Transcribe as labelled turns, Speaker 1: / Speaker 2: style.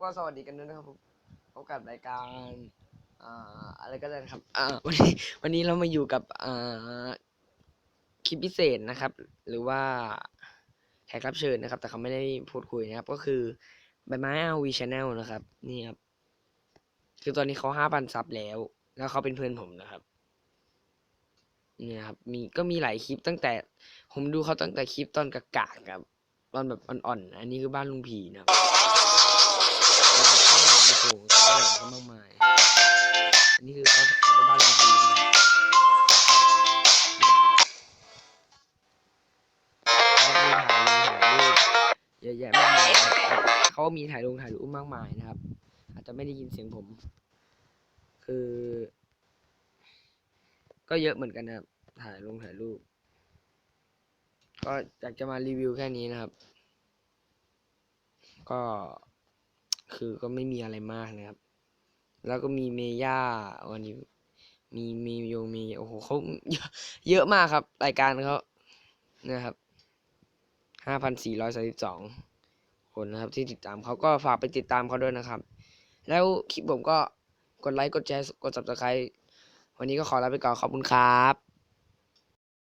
Speaker 1: ก็สวัสดีกันด้วยนะครับผมพบกับรายการอ่าอะไรก็ได้นะครับอ่าวันนี้วันนี้เรามาอยู่กับอ่าคลิปพิเศษนะครับ หรือว่าแขกรับเชิญนะครับ แต่เขาไม่ได้พูดคุยนะครับ ก็คือใบไม้อาวีชาแนลนะครับ นี่ครับ คือตอนนี้เขาห้าพันซับแล้ว แล้วเขาเป็นเพื่อนผมนะครับเนี่ยครับมีก็มีหลายคลิปตั้งแต่ ผมดูเขาตั้งแต่คลิปตอนกากาครับตอนแบบอ่อนๆ อันนี้คือบ้านลุงผีนะครับ เยอะแยะมากมายครับเขามีถ่ายลงถ่ายรูปมากมายนะครับ อาจจะไม่ได้ยินเสียงผม คือ ก็เยอะเหมือนกันนะครับ ถ่ายลงถ่ายรูป ก็อยากจะมารีวิวแค่นี้นะครับ ก็คือก็ไม่มีอะไรมากนะครับ แล้วก็มีเมย่าวันนี้มีมีโยมีโอ้โหเขาเยอะเยอะมากครับ รายการเขานะครับ ห้าพันสี่ร้อยสาสิบสองคนนะครับที่ติดตามเขาก็ฝากไปติดตามเขาด้วยนะครับ แล้วคลิปผมก็กดไลค์กดแชร์กด subscribe วันนี้ก็ขอลาไปก่อนขอบคุณครับ